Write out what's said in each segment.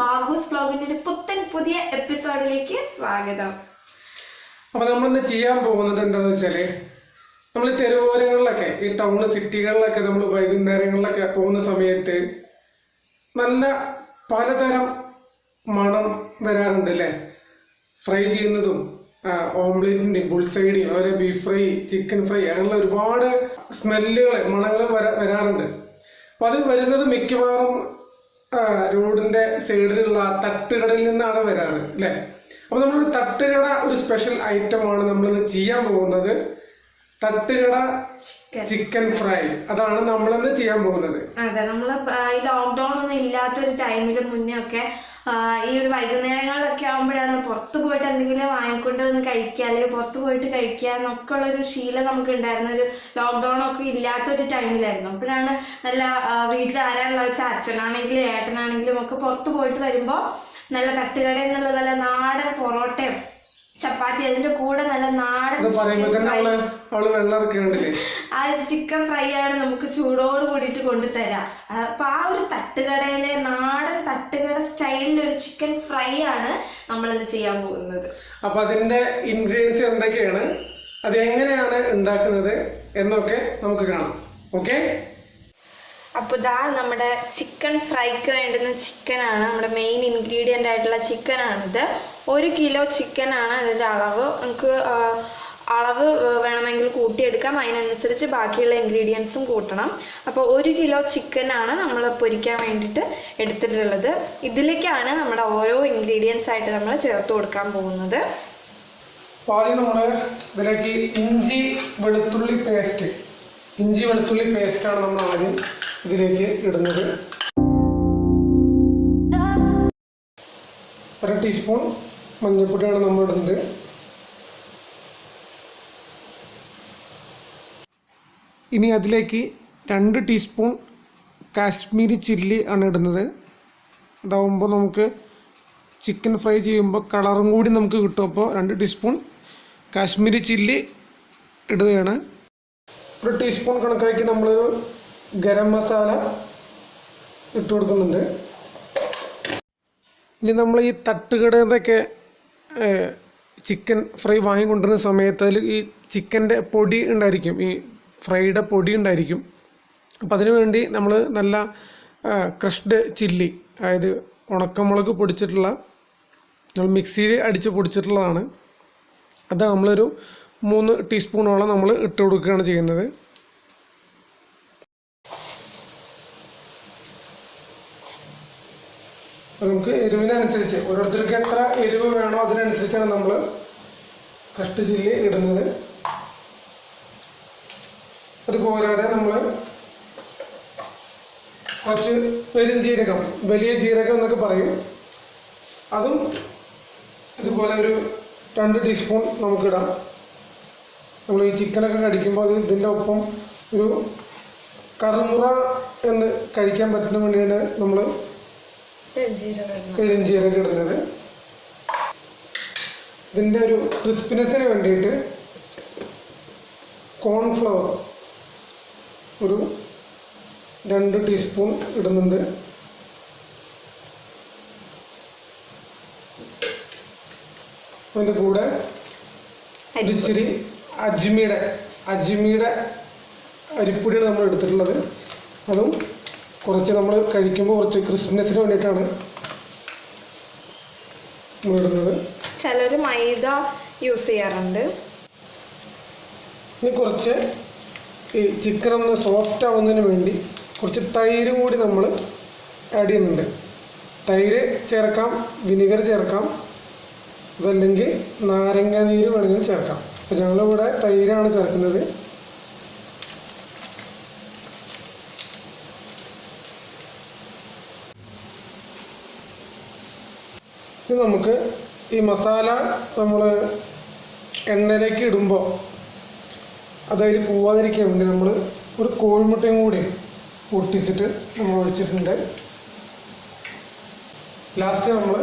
ബാഗൂസ് ബ്ലോഗിന്റെ ഒരു പുത്തൻ പുതിയ എപ്പിസോഡിലേക്ക് സ്വാഗതം. അപ്പൊ നമ്മളിന്ന് ചെയ്യാൻ പോകുന്നത് എന്താന്ന് വെച്ചാൽ നമ്മൾ തെരുവോരങ്ങളിലൊക്കെ ഈ ടൗൺ സിറ്റികളിലൊക്കെ നമ്മൾ വൈകുന്നേരങ്ങളിലൊക്കെ പോകുന്ന സമയത്ത് നല്ല പലതരം മണം വരാറുണ്ട് അല്ലേ ഫ്രൈ ചെയ്യുന്നതും ഓംലെറ്റിന്റെ ബുൾസൈഡിയും അതുപോലെ ബീഫ് ഫ്രൈ ചിക്കൻ ഫ്രൈ അങ്ങനെയുള്ള ഒരുപാട് സ്മെല്ലുകൾ മണങ്ങൾ വരാറുണ്ട്. അപ്പൊ അത് വരുന്നത് മിക്കവാറും റോഡിന്റെ സൈഡിലുള്ള തട്ടുകടയിൽ നിന്നാണ് വരാറ് അല്ലെ? അപ്പൊ നമ്മളൊരു തട്ടുകട ഒരു സ്പെഷ്യൽ ഐറ്റം ആണ് നമ്മൾ ചെയ്യാൻ പോകുന്നത്. തട്ടുകട ചിക്കൻ ഫ്രൈ അതാണ് നമ്മളിന്ന് ചെയ്യാൻ പോകുന്നത്? അതെ നമ്മൾ പ- ഈ ലോക്ക്ഡൌൺ ഒന്നും ഇല്ലാത്തൊരു ടൈമിൽ മുന്നേ ഒക്കെ ഈ ഒരു വൈകുന്നേരങ്ങളിലൊക്കെ ആകുമ്പോഴാണ് പുറത്ത് പോയിട്ട് എന്തെങ്കിലും വാങ്ങിക്കൊണ്ട് വന്ന് കഴിക്കുക അല്ലെങ്കിൽ പുറത്ത് പോയിട്ട് കഴിക്കുക എന്നൊക്കെ ഉള്ളൊരു ശീലം നമുക്ക് ഉണ്ടായിരുന്ന ഒരു ലോക്ക്ഡൌൺ ഒക്കെ ഇല്ലാത്തൊരു ടൈമിലായിരുന്നു അപ്പോഴാണ് നല്ല വീട്ടിൽ ആരാണുള്ളത് വെച്ചാൽ അച്ഛനാണെങ്കിലും ഏട്ടനാണെങ്കിലും ഒക്കെ പുറത്ത് പോയിട്ട് വരുമ്പോൾ നല്ല തട്ടുകടയിൽ നിന്നുള്ള നല്ല നാടൻ പൊറോട്ടയും ചപ്പാത്തി അതിന്റെ കൂടെ നല്ല നാടൻ ആ ഒരു ചിക്കൻ ഫ്രൈ ആണ് നമുക്ക് ചൂടോട് കൂടിയിട്ട് കൊണ്ടുതരാം. അപ്പൊ ആ ഒരു തട്ടുകടയിലെ നാടൻ തട്ടുകട സ്റ്റൈലിൽ ഒരു ചിക്കൻ ഫ്രൈ ആണ് നമ്മളത് ചെയ്യാൻ പോകുന്നത്. അപ്പൊ അതിന്റെ ഇൻഗ്രീഡിയൻസ് എന്തൊക്കെയാണ്? അത് എങ്ങനെയാണ് ഉണ്ടാക്കുന്നത് എന്നൊക്കെ നമുക്ക് കാണാം. ഓക്കെ അപ്പോൾ ഇതാ നമ്മുടെ ചിക്കൻ ഫ്രൈക്ക് വേണ്ടുന്ന ചിക്കനാണ്. നമ്മുടെ മെയിൻ ഇൻഗ്രീഡിയന്റ് ആയിട്ടുള്ള ചിക്കനാണിത്. ഒരു കിലോ ചിക്കനാണ് ഇതിന്റെ അളവ്. നമുക്ക് അളവ് വേണമെങ്കിൽ കൂട്ടിയെടുക്കാം. അതിനനുസരിച്ച് ബാക്കിയുള്ള ഇൻഗ്രീഡിയൻസും കൂട്ടണം. അപ്പോൾ ഒരു കിലോ ചിക്കനാണ് നമ്മൾ പൊരിക്കാൻ വേണ്ടിയിട്ട് എടുത്തിട്ടുള്ളത്. ഇതിലേക്കാണ് നമ്മുടെ ഓരോ ഇൻഗ്രീഡിയൻസ് ആയിട്ട് നമ്മൾ ചേർത്ത് കൊടുക്കാൻ പോകുന്നത്. ആദ്യം നമ്മൾ ഇതിലേക്ക് ഇഞ്ചി വെളുത്തുള്ളി പേസ്റ്റ് ഇഞ്ചി വെളുത്തുള്ളി പേസ്റ്റ് ആണ് നമ്മൾ ആദ്യം ഇതിലേക്ക് ഇടുന്നത്. ഒരു ടീസ്പൂൺ മഞ്ഞൾപ്പൊടിയാണ് നമ്മൾ ഇടുന്നത്. ഇനി അതിലേക്ക് രണ്ട് ടീസ്പൂൺ കാശ്മീരി ചില്ലി ആണ് ഇടുന്നത്. അതാവുമ്പോൾ നമുക്ക് ചിക്കൻ ഫ്രൈ ചെയ്യുമ്പോൾ കളറും കൂടി നമുക്ക് കിട്ടും. അപ്പോൾ രണ്ട് ടീസ്പൂൺ കാശ്മീരി ചില്ലി ഇടുകയാണ്. ഒരു ടീസ്പൂൺ കണക്കാക്കി നമ്മൾ ഗരം മസാല ഇട്ട് കൊടുക്കുന്നുണ്ട്. ഇനി നമ്മൾ ഈ തട്ടുകടയൊക്കെ ചിക്കൻ ഫ്രൈ വാങ്ങിക്കൊണ്ടിരുന്ന സമയത്ത് അതിൽ ഈ ചിക്കന്റെ പൊടി ഉണ്ടായിരിക്കും. ഈ ഫ്രൈയുടെ പൊടി ഉണ്ടായിരിക്കും. അപ്പം അതിനു വേണ്ടി നമ്മൾ നല്ല ക്രഷ്ഡ് ചില്ലി അതായത് ഉണക്കമുളക് പൊടിച്ചിട്ടുള്ള നമ്മൾ മിക്സിയിൽ അടിച്ച് പൊടിച്ചിട്ടുള്ളതാണ്. അത് നമ്മളൊരു മൂന്ന് ടീസ്പൂണോളം നമ്മൾ ഇട്ട് കൊടുക്കുകയാണ് ചെയ്യുന്നത്. നമുക്ക് എരിവിനനുസരിച്ച് ഓരോരുത്തർക്ക് എത്ര എരിവ് വേണോ അതിനനുസരിച്ചാണ് നമ്മൾ കഷ്ട ചില്ലി ഇടുന്നത്. അത് പോരാതെ നമ്മൾ കുറച്ച് പെരുംജീരകം വലിയ ജീരകം എന്നൊക്കെ പറയും. അതും ഇതുപോലെ ഒരു രണ്ട് ടീസ്പൂൺ നമുക്കിടാം. നമ്മൾ ഈ ചിക്കനൊക്കെ കഴിക്കുമ്പോൾ അത് ഇതിന്റെ ഒപ്പം ഒരു കറുമുറ എന്ന് കഴിക്കാൻ പറ്റുന്ന വേണ്ടിയാണ് നമ്മൾ പെരുംജീരകം ഇടുന്നത്. ഇതിന്റെ ഒരു ക്രിസ്പിനെസ്സിന് വേണ്ടിയിട്ട് കോൺഫ്ലവർ ഒരു രണ്ട് ടീസ്പൂൺ ഇടുന്നുണ്ട്. അതിന്റെ കൂടെ ഇച്ചിരി അജ്മിയുടെ അജ്മിയുടെ അരിപ്പൊടിയാണ് നമ്മൾ എടുത്തിട്ടുള്ളത്. അതും കുറച്ച് നമ്മൾ കഴിക്കുമ്പോൾ കുറച്ച് ക്രിസ്മസിന് വേണ്ടിയിട്ടാണ് ഇടുന്നത്. ചിലർ മൈദ യൂസ് ചെയ്യാറുണ്ട്. ഇനി കുറച്ച് ഈ ചിക്കൻ ഒന്ന് സോഫ്റ്റ് ആവുന്നതിന് വേണ്ടി കുറച്ച് തൈര് കൂടി നമ്മൾ ആഡ് ചെയ്യുന്നുണ്ട്. തൈര് ചേർക്കാം വിനിഗർ ചേർക്കാം അതല്ലെങ്കിൽ നാരങ്ങ നീര് വേണമെങ്കിൽ ചേർക്കാം. അപ്പം ഞങ്ങളിവിടെ തൈരാണ് ചേർക്കുന്നത്. ഇനി നമുക്ക് ഈ മസാല നമ്മൾ എണ്ണയിലേക്ക് ഇടുമ്പോൾ അതായത് പോവാതിരിക്കാൻ വേണ്ടി നമ്മൾ ഒരു കോഴിമുട്ടയും കൂടി പൊട്ടിച്ചിട്ട് നമ്മൾ ഒഴിച്ചിട്ടുണ്ട്. ലാസ്റ്റ് നമ്മൾ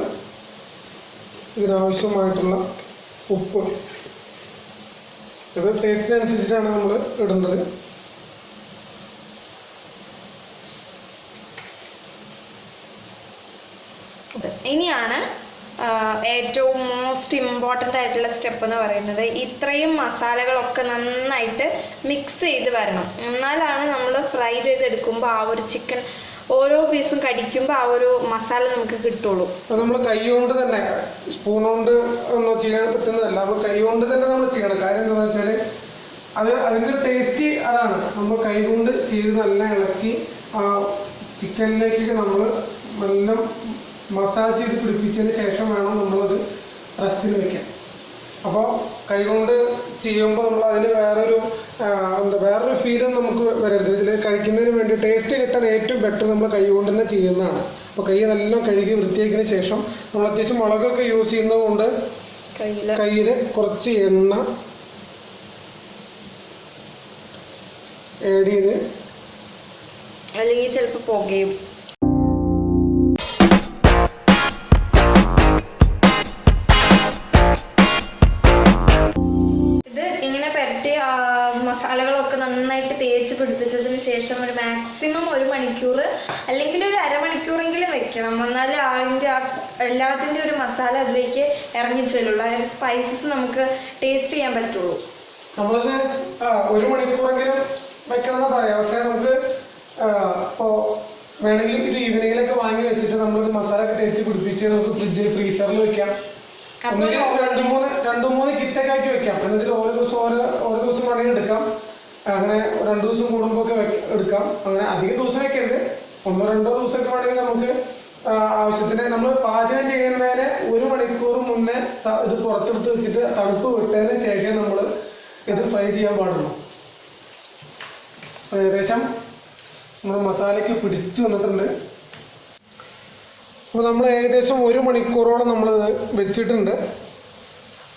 ഇതിനാവശ്യമായിട്ടുള്ള ഉപ്പ് ഇത് ടേസ്റ്റിനനുസരിച്ചിട്ടാണ് നമ്മൾ ഇടുന്നത്. ഇനിയാണ് ഏറ്റവും മോസ്റ്റ് ഇമ്പോർട്ടന്റ് ആയിട്ടുള്ള സ്റ്റെപ്പ് എന്ന് പറയുന്നത് ഇത്രയും മസാലകളൊക്കെ നന്നായിട്ട് മിക്സ് ചെയ്ത് വരണം. എന്നാലാണ് നമ്മൾ ഫ്രൈ ചെയ്തെടുക്കുമ്പോൾ ആ ഒരു ചിക്കൻ ഓരോ പീസും കടിക്കുമ്പോൾ ആ ഒരു മസാല നമുക്ക് കിട്ടുള്ളൂ. നമ്മൾ കൈ കൊണ്ട് തന്നെ സ്പൂൺ കൊണ്ട് ഒന്നും ചെയ്യാൻ പറ്റുന്നതല്ല. അപ്പോൾ കൈ കൊണ്ട് തന്നെ നമ്മൾ ചെയ്യണം. കാര്യം എന്താണെന്ന് വെച്ചാൽ അത് അതിന്റെ ടേസ്റ്റ് അതാണ്. നമ്മൾ കൈ കൊണ്ട് ചെയ്ത് നല്ല ഇളക്കി ആ ചിക്കനിലേക്ക് നമ്മൾ നല്ല മസാജ് ചെയ്ത് പിടിപ്പിച്ചതിന് ശേഷം വേണം നമ്മളത് റെസ്റ്റിന് വെക്കാൻ. അപ്പോൾ കൈകൊണ്ട് ചെയ്യുമ്പോൾ നമ്മൾ അതിന് വേറൊരു എന്താ വേറൊരു ഫീലും നമുക്ക് വരരുത്. ഇതിൽ കഴിക്കുന്നതിന് വേണ്ടി ടേസ്റ്റ് കിട്ടാൻ ഏറ്റവും ബെറ്റർ നമ്മൾ കൈ കൊണ്ട് തന്നെ ചെയ്യുന്നതാണ്. അപ്പോൾ കൈ നല്ല കഴുകി വൃത്തിയാക്കിയതിന് ശേഷം നമ്മൾ അത്യാവശ്യം മുളകൊക്കെ യൂസ് ചെയ്യുന്നത് കൊണ്ട് കയ്യിൽ കുറച്ച് എണ്ണ ആഡ് ചെയ്ത് അല്ലെങ്കിൽ ചിലപ്പോൾ പുകയും. വെക്കണം എന്നാലേ അതിന്റെ ആ എല്ലാത്തിന്റെ ഒരു മസാല അതിലേക്ക് ഇറങ്ങി ചെല്ലുള്ളൂ. അതായത് സ്പൈസസ് നമുക്ക് ടേസ്റ്റ് ചെയ്യാൻ പറ്റുള്ളൂ. നമ്മളത് ഒരു മണിക്കൂറെങ്കിലും വെക്കണം എന്നാ പറയാം. പക്ഷെ നമുക്ക് ഇപ്പോൾ വേണമെങ്കിൽ ഒരു ഈവനിങ്ങിലൊക്കെ വാങ്ങി വെച്ചിട്ട് നമ്മളത് മസാല ഒക്കെ തേച്ച് പിടിപ്പിച്ച് നമുക്ക് ഫ്രിഡ്ജിൽ ഫ്രീസറിൽ വെക്കാം. ഒന്നുകിൽ രണ്ട് മൂന്ന് രണ്ട് മൂന്ന് കിറ്റൊക്കെ ആക്കി വെക്കാം. എന്ന് വെച്ചാൽ ഓരോ ദിവസം ഓരോ ഓരോ ദിവസം വേണമെങ്കിൽ എടുക്കാം. അങ്ങനെ രണ്ടു ദിവസം കൂടുമ്പോൾ ഒക്കെ എടുക്കാം. അങ്ങനെ അധികം ദിവസം വെക്കരുത്. ഒന്നോ രണ്ടോ ദിവസമൊക്കെ വേണമെങ്കിൽ നമുക്ക് ആവശ്യത്തിന് നമ്മൾ പാചകം ചെയ്യുന്നതിന് ഒരു മണിക്കൂർ മുന്നേ ഇത് പുറത്തെടുത്ത് വെച്ചിട്ട് തണുപ്പ് വിട്ടതിന് ശേഷം നമ്മൾ ഇത് ഫ്രൈ ചെയ്യാൻ പാടുള്ളൂ. ഏകദേശം നമ്മുടെ മസാലയ്ക്ക് പിടിച്ചു വന്നിട്ടുണ്ട്. അപ്പോൾ നമ്മൾ ഏകദേശം ഒരു മണിക്കൂറോളം നമ്മളിത് വെച്ചിട്ടുണ്ട്.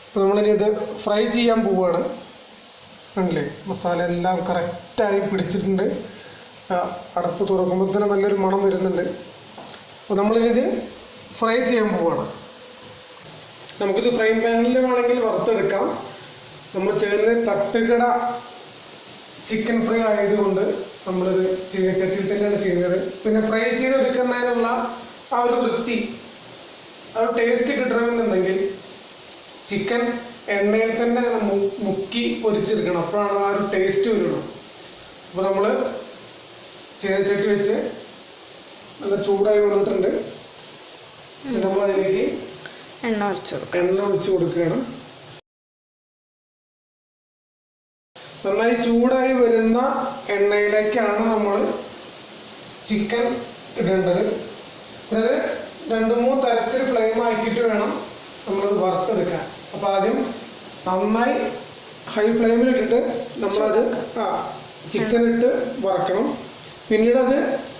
അപ്പോൾ നമ്മളിനി ഇത് ഫ്രൈ ചെയ്യാൻ പോവുകയാണ് കണ്ടില്ലേ? മസാല എല്ലാം കറക്റ്റായി പിടിച്ചിട്ടുണ്ട്. അടപ്പ് തുറക്കുമ്പോൾ തന്നെ നല്ലൊരു മണം വരുന്നുണ്ട്. അപ്പോൾ നമ്മളിത് ഫ്രൈ ചെയ്യാൻ പോവുകയാണ് നമുക്കിത് ഫ്രൈ പാനിൽ വേണമെങ്കിൽ വറുത്തെടുക്കാം. നമ്മൾ ചെയ്യുന്നത് തട്ടുകട ചിക്കൻ ഫ്രൈ ആയതുകൊണ്ട് നമ്മളിത് ചട്ടിയിൽ തന്നെയാണ് ചെയ്യുന്നത്. പിന്നെ ഫ്രൈ ചെയ്തെടുക്കുന്നതിനുള്ള ആ ഒരു വൃത്തി ആ ഒരു ടേസ്റ്റ് കിട്ടണമെന്നുണ്ടെങ്കിൽ ചിക്കൻ എണ്ണയിൽ തന്നെ മുക്കി പൊരിച്ചെടുക്കണം. അപ്പോഴാണ് ആ ഒരു ടേസ്റ്റ് വരുള്ളൂ. അപ്പോൾ നമ്മൾ ചീനച്ചട്ടി വെച്ച് നല്ല ചൂടായി വന്നിട്ടുണ്ട്. നമ്മൾ അതിലേക്ക് എണ്ണ ഒഴിച്ചു എണ്ണ ഒഴിച്ച് കൊടുക്കുകയാണ്. നന്നായി ചൂടായി വരുന്ന എണ്ണയിലേക്കാണ് നമ്മൾ ചിക്കൻ ഇടേണ്ടത്. അതായത് രണ്ട് മൂന്ന് തരത്തിൽ ഫ്ലെയിം ആക്കിയിട്ട് വേണം നമ്മളത് വറുത്തെടുക്കാൻ. അപ്പോൾ ആദ്യം നന്നായി ഹൈ ഫ്ലെയിമിൽ ഇട്ടിട്ട് നമ്മളത് ആ ചിക്കൻ ഇട്ട് വറക്കണം. പിന്നീട് അത്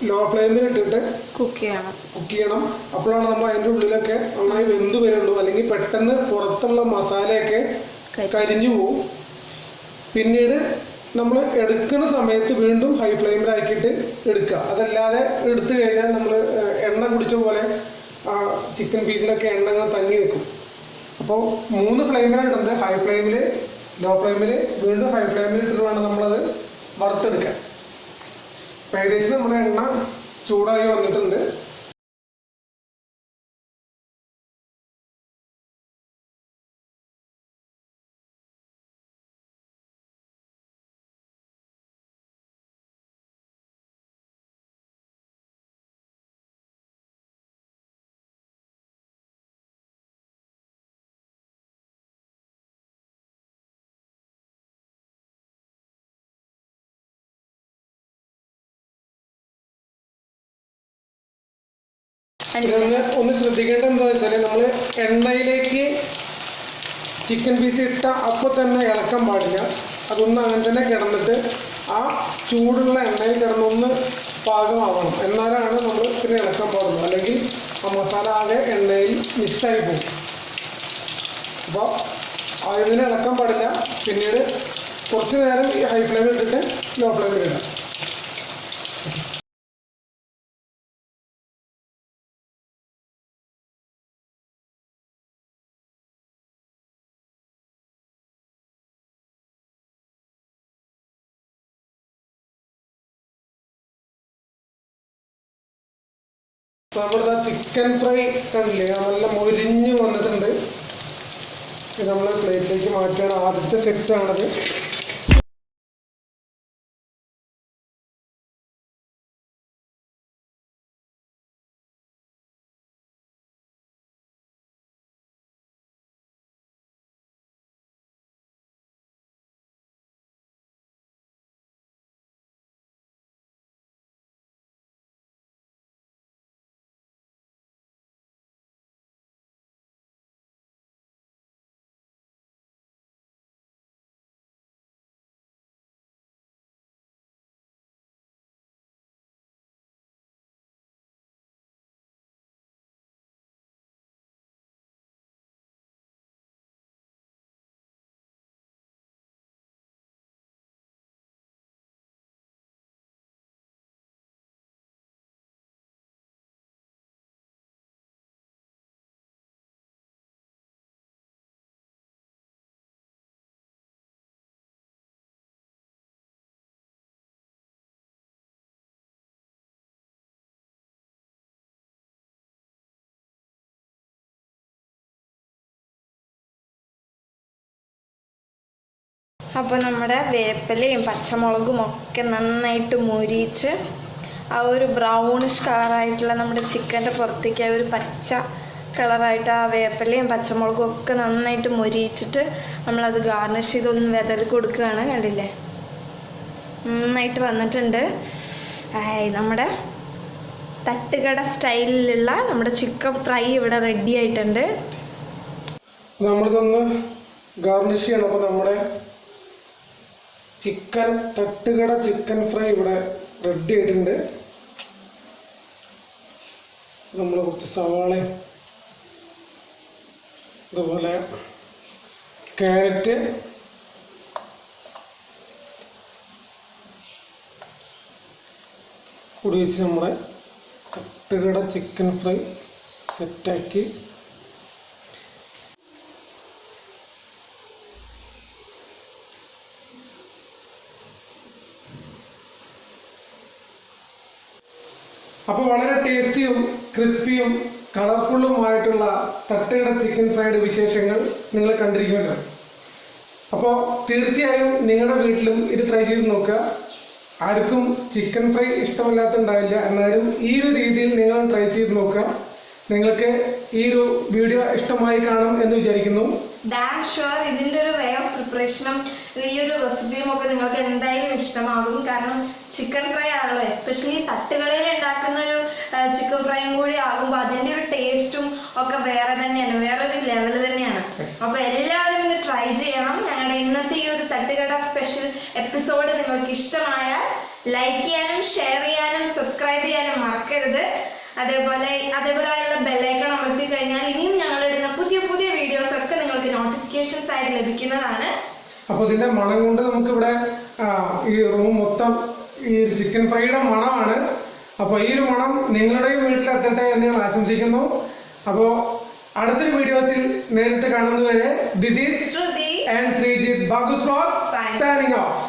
ലോ ഫ്ലെയിമിൽ ഇട്ടിട്ട് കുക്ക് ചെയ്യണം. കുക്ക് ചെയ്യണം. അപ്പോഴാണ് നമ്മൾ അതിന്റെ ഉള്ളിലൊക്കെ നന്നായി വെന്ത് വരുള്ളൂ അല്ലെങ്കിൽ പെട്ടെന്ന് പുറത്തുള്ള മസാലയൊക്കെ കരിഞ്ഞു പോവും പിന്നീട് നമ്മൾ എടുക്കുന്ന സമയത്ത് വീണ്ടും ഹൈ ഫ്ലെയിമിലാക്കിയിട്ട് എടുക്കുക. അതല്ലാതെ എടുത്തു കഴിഞ്ഞാൽ നമ്മൾ എണ്ണ കുടിച്ച പോലെ ആ ചിക്കൻ പീസിലൊക്കെ എണ്ണ തങ്ങി നിൽക്കും. അപ്പോൾ മൂന്ന് ഫ്ലെയിമിലാണ് ഇടുന്നത് ഹൈ ഫ്ലെയിമിൽ ലോ ഫ്ലെയിമിൽ വീണ്ടും ഹൈ ഫ്ലെയിമിൽ ഇട്ടിട്ട് വേണം നമ്മളത് വറുത്തെടുക്കാൻ. ഏകദേശം നമ്മുടെ എണ്ണ ചൂടായി വന്നിട്ടുണ്ട്. ഒന്ന് ശ്രദ്ധിക്കേണ്ടത് എന്താ വെച്ചാൽ നമ്മൾ എണ്ണയിലേക്ക് ചിക്കൻ പീസ് ഇട്ട അപ്പോൾ തന്നെ ഇളക്കാൻ പാടില്ല. അതൊന്ന് അങ്ങനെ തന്നെ കിടന്നിട്ട് ആ ചൂടുള്ള എണ്ണയിൽ കിടന്നൊന്ന് പാകമാവണം. എന്നാലാണ് നമ്മൾ പിന്നെ ഇളക്കാൻ പാടുള്ളൂ. അല്ലെങ്കിൽ ആ മസാല ആകെ എണ്ണയിൽ മിക്സായി പോകും. അപ്പോൾ ആയതിനെ ഇളക്കാൻ പാടില്ല. പിന്നീട് കുറച്ച് നേരം ഈ ഹൈ ഫ്ലെയിമിൽ ഇട്ടിട്ട് ലോ ഫ്ലെയിമിൽ ഇടാം നമ്മളിതാ ചിക്കൻ ഫ്രൈ കണ്ടില്ലേ? നല്ല മൊരിഞ്ഞ് വന്നിട്ടുണ്ട്. നമ്മൾ പ്ലേറ്റിലേക്ക് മാറ്റുകയാണ്. ആദ്യത്തെ സെറ്റ് അപ്പോൾ നമ്മുടെ വേപ്പിലയും പച്ചമുളകും ഒക്കെ നന്നായിട്ട് മുരിച്ച് ആ ഒരു ബ്രൗണിഷ് കളറായിട്ടുള്ള നമ്മുടെ ചിക്കന്റെ പുറത്തേക്ക് ആ ഒരു പച്ച കളറായിട്ട് ആ വേപ്പിലയും പച്ചമുളകും ഒക്കെ നന്നായിട്ട് മുരിച്ചിട്ട് നമ്മളത് ഗാർണിഷ് ചെയ്തൊന്ന് വിതറി കൊടുക്കുകയാണ് കണ്ടില്ലേ? നന്നായിട്ട് വന്നിട്ടുണ്ട്. നമ്മുടെ തട്ടുകട സ്റ്റൈലിലുള്ള നമ്മുടെ ചിക്കൻ ഫ്രൈ ഇവിടെ റെഡി ആയിട്ടുണ്ട്. നമ്മളിതൊന്ന് ഗാർണിഷ് ചെയ്യണം. അപ്പോൾ നമ്മുടെ ചിക്കൻ തട്ടുകട ചിക്കൻ ഫ്രൈ ഇവിടെ റെഡി ആയിട്ടുണ്ട്. നമ്മൾ കുറച്ച് സവാള അതുപോലെ ക്യാരറ്റ് കൂടി വെച്ച് നമ്മുടെ തട്ടുകട ചിക്കൻ ഫ്രൈ സെറ്റാക്കി അപ്പോൾ വളരെ ടേസ്റ്റിയും ക്രിസ്പിയും കളർഫുള്ളുമായിട്ടുള്ള തട്ടയുടെ ചിക്കൻ ഫ്രൈഡ് വിശേഷങ്ങൾ നിങ്ങൾ കണ്ടിരിക്കുമല്ലോ. അപ്പോൾ തീർച്ചയായും നിങ്ങളുടെ വീട്ടിലും ഇത് ട്രൈ ചെയ്ത് നോക്കുക. ആർക്കും ചിക്കൻ ഫ്രൈ ഇഷ്ടമല്ലാത്തുണ്ടാവില്ല എന്നാലും ഈ ഒരു രീതിയിൽ നിങ്ങൾ ട്രൈ ചെയ്ത് നോക്കുക. നിങ്ങൾക്ക് ഈ ഒരു വീഡിയോ ഇഷ്ടമായി കാണും എന്ന് വിചാരിക്കുന്നു. ഡാം ഷുവർ ഇതിന്റെ ഒരു വേ ഓഫ് പ്രിപ്പറേഷനും ഈ ഒരു റെസിപ്പിയും ഒക്കെ നിങ്ങൾക്ക് എന്തായാലും ഇഷ്ടമാകും. കാരണം ചിക്കൻ ഫ്രൈ ആണല്ലോ എസ്പെഷ്യലി തട്ടുകടയിൽ ഉണ്ടാക്കുന്ന ഒരു ചിക്കൻ ഫ്രൈയും കൂടി ആകുമ്പോൾ അതിന്റെ ഒരു ടേസ്റ്റും ഒക്കെ വേറെ തന്നെയാണ് വേറൊരു ലെവൽ തന്നെയാണ്. അപ്പൊ എല്ലാവരും ഇത് ട്രൈ ചെയ്യണം. ഞങ്ങളുടെ ഇന്നത്തെ ഈ ഒരു തട്ടുകട സ്പെഷ്യൽ എപ്പിസോഡ് നിങ്ങൾക്ക് ഇഷ്ടമായാൽ ലൈക്ക് ചെയ്യാനും ഷെയർ ചെയ്യാനും സബ്സ്ക്രൈബ് ചെയ്യാനും മറക്കരുത്. അതേപോലെ അതേപോലെയുള്ള ബെല്ലൈക്കൺ അമർത്തി കഴിഞ്ഞാൽ ഇനിയും ഞങ്ങൾ ഇടുന്ന പുതിയ പുതിയ വീഡിയോസ് ഒക്കെ നിങ്ങൾക്ക് നോട്ടിഫിക്കേഷൻസ് ആയിട്ട് ലഭിക്കുന്നതാണ്. അപ്പോൾ ഇതിന്റെ മണം കൊണ്ട് നമുക്ക് ഇവിടെ ഈ റൂം മൊത്തം ഈ ചിക്കൻ ഫ്രൈയുടെ മണമാണ്. അപ്പോൾ ഈ ഒരു മണം നിങ്ങളുടെയും വീട്ടിലെത്തട്ടെ എന്ന് ഞാൻ ആശംസിക്കുന്നു. അപ്പോൾ അടുത്തൊരു വീഡിയോസിൽ നേരിട്ട് കാണുന്നതുവരെ this is Shruti Sreejith Srijit Bagus signing off.